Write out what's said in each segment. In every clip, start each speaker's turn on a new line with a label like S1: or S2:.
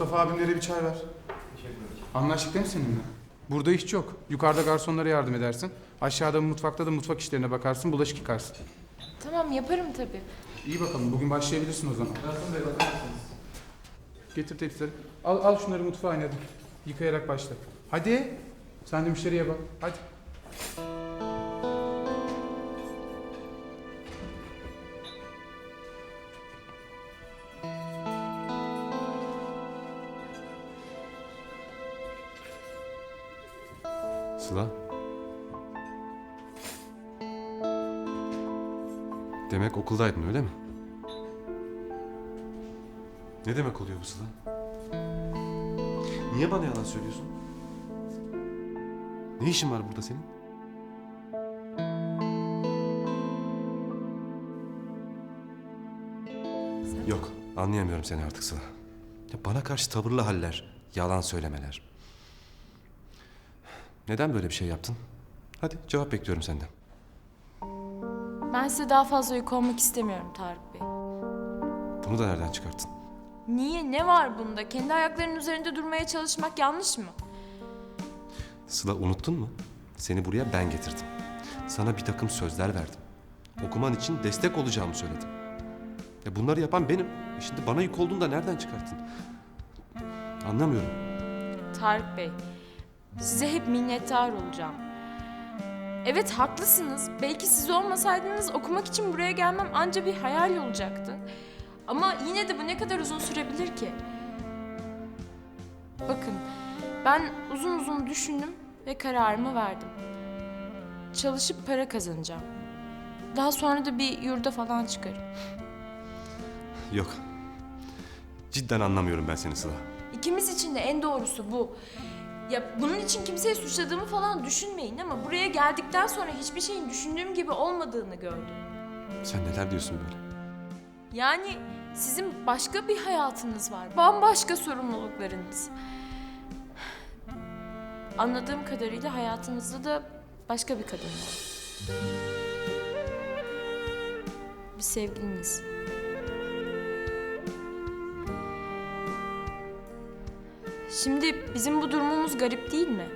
S1: Mustafa abimlere bir çay ver. Anlaştık değil mi seninle? Burada iş yok. Yukarıda garsonlara yardım edersin. Aşağıda mutfakta da mutfak işlerine bakarsın, bulaşık yıkarsın.
S2: Tamam yaparım tabii.
S1: İyi bakalım, bugün başlayabilirsin o zaman. Garson bey bakar mısınız? Getir tepsileri. Al, al şunları mutfağa hadi. Yıkayarak başla. Hadi. Sen de müşteriye bak. Hadi.
S3: Sıla. Demek okuldaydın öyle mi? Ne demek oluyor bu Sıla? Niye bana yalan söylüyorsun? Ne işin var burada senin? Yok, anlayamıyorum seni artık Sıla. Ya bana karşı tavırlı haller, yalan söylemeler. Neden böyle bir şey yaptın? Hadi cevap bekliyorum senden.
S2: Ben size daha fazla yük olmak istemiyorum Tarık Bey.
S3: Bunu da nereden çıkarttın?
S2: Niye? Ne var bunda? Kendi ayaklarının üzerinde durmaya çalışmak yanlış mı?
S3: Sıla unuttun mu? Seni buraya ben getirdim. Sana bir takım sözler verdim. Okuman için destek olacağımı söyledim. Ya bunları yapan benim. E Şimdi bana yük olduğunu da nereden çıkarttın? Anlamıyorum.
S2: Tarık Bey, size hep minnettar olacağım. Evet haklısınız. Belki siz olmasaydınız okumak için buraya gelmem anca bir hayal olacaktı. Ama yine de bu ne kadar uzun sürebilir ki? Bakın, ben uzun uzun düşündüm ve kararımı verdim. Çalışıp para kazanacağım. Daha sonra da bir yurda falan çıkarım.
S3: Yok. Cidden anlamıyorum ben seni Sıla.
S2: İkimiz için de en doğrusu bu. Ya bunun için kimseyi suçladığımı falan düşünmeyin ama buraya geldikten sonra hiçbir şeyin düşündüğüm gibi olmadığını gördüm.
S3: Sen neler diyorsun böyle?
S2: Yani sizin başka bir hayatınız var. Bambaşka sorumluluklarınız. Anladığım kadarıyla hayatınızda da başka bir kadın var. Bir sevgiliniz. Şimdi bizim bu durumumuz garip değil mi?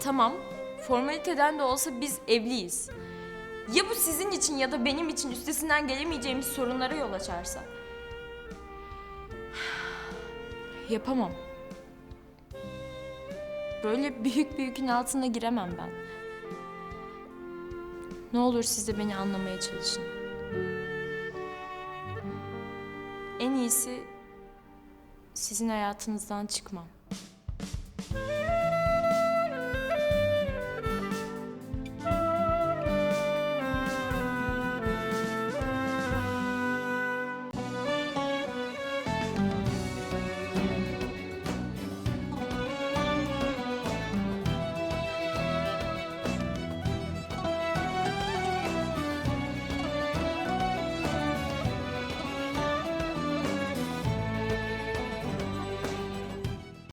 S2: Tamam, formaliteden de olsa biz evliyiz. Ya bu sizin için ya da benim için üstesinden gelemeyeceğimiz sorunlara yol açarsa? Yapamam. Böyle büyük bir yükün altına giremem ben. Ne olur siz de beni anlamaya çalışın. En iyisi sizin hayatınızdan çıkmam.